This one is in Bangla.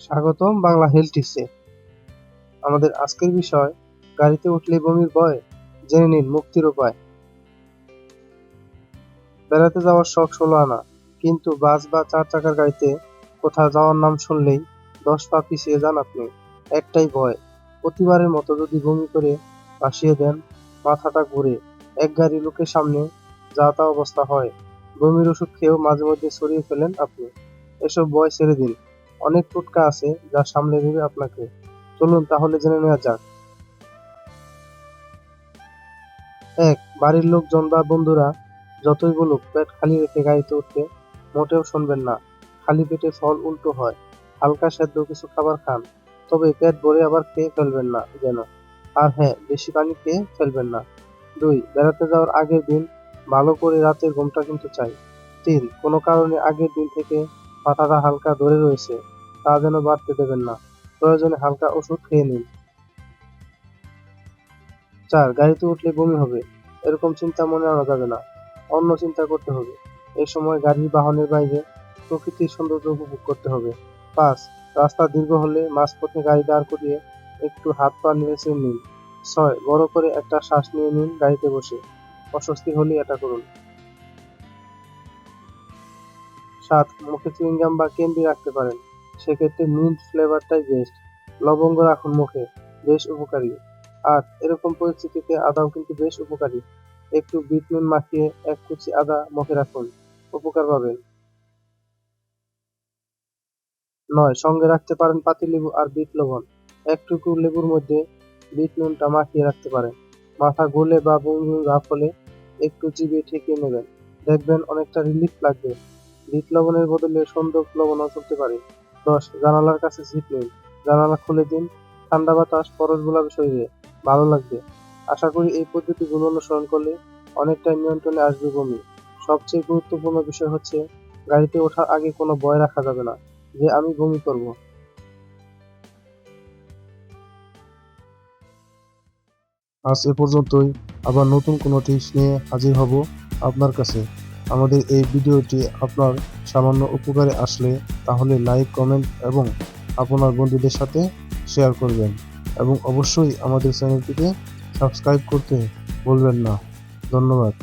স্বাগতম বাংলা হেলথ টিপসে আমাদের আজকের বিষয়, গাড়িতে উঠলে বমির ভয়, জেনে নিন মুক্তির উপায়। বেড়াতে যাওয়ার শখ ষোলো আনা, কিন্তু বাস বা চার চাকার গাড়িতে কোথাও যাওয়ার নাম শুনলেই দশ পা পিছিয়ে যান আপনি। একটাই ভয়, প্রতিবারের মতো যদি বমি করে ভাসিয়ে দেন, মাথাটা ঘুরে এক গাড়ি লোকের সামনে যা তা অবস্থা হয়। বমির ওষুধ খেয়েও মাঝে মধ্যে সরিয়ে ফেলেন আপনি। এসব ভয় ছেড়ে দিন। অনেক টোটকা আছে যা সামলে দেবে আপনাকে। চলুন তাহলে জেনে নেওয়া যাক। এক, বাড়ির লোকজন বা বন্ধুরা যতই বলুক পেট খালি রেখে গাড়িতে উঠতে মোটেও শুনবেন না। খালি পেটে ফল উল্টো হয়, হালকা সেদ্ধ কিছু খাবার খান, তবে পেট ভরে আবার খেয়ে ফেলবেন না যেন। আর হ্যাঁ বেশি পানি খেয়ে ফেলবেন না। দুই, বেড়াতে যাওয়ার আগের দিন ভালো করে রাতের ঘুমটা কিন্তু চাই। তিন, কোনো কারণে আগের দিন থেকে মাথাটা হালকা ধরে রয়েছে, তা যেন বাড়তে দেবেন না। প্রয়োজনে হালকা ওষুধ খেয়ে নিন। চার, গাড়িতে উঠলে বমি হবে। এরকম চিন্তা মনে আনা যাবে না। অন্য চিন্তা করতে হবে। এই সময় গাড়ির বাহনের বাইরে প্রকৃতির সৌন্দর্য উপভোগ করতে হবে। পাঁচ, রাস্তা দীর্ঘ হলে মাঝপথে গাড়ি দাঁড় করিয়ে একটু হাত পা নেড়েচেড়ে নিন। ছয়, বড় করে একটা শ্বাস নিয়ে নিন গাড়িতে বসে। অস্বস্তি হলে এটা করুন। সাত মুখে চুইংগাম বা ক্যান্ডি রাখতে পারেন। সেক্ষেত্রে মিন্ট ফ্লেভারটাই বেস্ট লবঙ্গ রাখুন মুখে, বেশ উপকারী। আর এরকম পরিস্থিতিতে আদাও কিন্তু বেশ উপকারী। একটু বিট নুন মাখিয়ে এক কুচি আদা মুখে রাখুন। উপকার পাবেন। নয়, সঙ্গে রাখতে পারেন পাতিলেবু আর বিট লবণ। একটুকু লেবুর মধ্যে বিট নুনটা মাখিয়ে রাখতে পারেন। মাথা গলে বা বমি বমি ভাব হলে একটু জিভে ঠেকিয়ে নেবেন। দেখবেন অনেকটা রিলিফ লাগবে। বিট লবণের বদলে সন্দক লবণও চলতে পারে। দশ, জানালার কাছে সিট নিন। জানালা খুলে দিন। ঠান্ডা বাতাস, পরশ গোলাপি শরীরে। ভালো লাগবে। আশা করি এই পদ্ধতিগুলো অনুসরণ করলে অনেকটাই নিয়ন্ত্রণে আসবে বমি। সবচেয়ে গুরুত্বপূর্ণ বিষয় হচ্ছে, গাড়িতে ওঠার আগে কোনো ভয় রাখা যাবে না, যে আমি বমি করব। আজ এ পর্যন্তই। আবার নতুন কোনো টিপস নিয়ে হাজির হব আপনার কাছে। আমাদের এই ভিডিওটি আপনার সামান্য উপকারে আসলে তাহলে লাইক, কমেন্ট এবং আপনার বন্ধুদের সাথে শেয়ার করবেন এবং অবশ্যই আমাদের চ্যানেলটিকে সাবস্ক্রাইব করতে ভুলবেন না। ধন্যবাদ।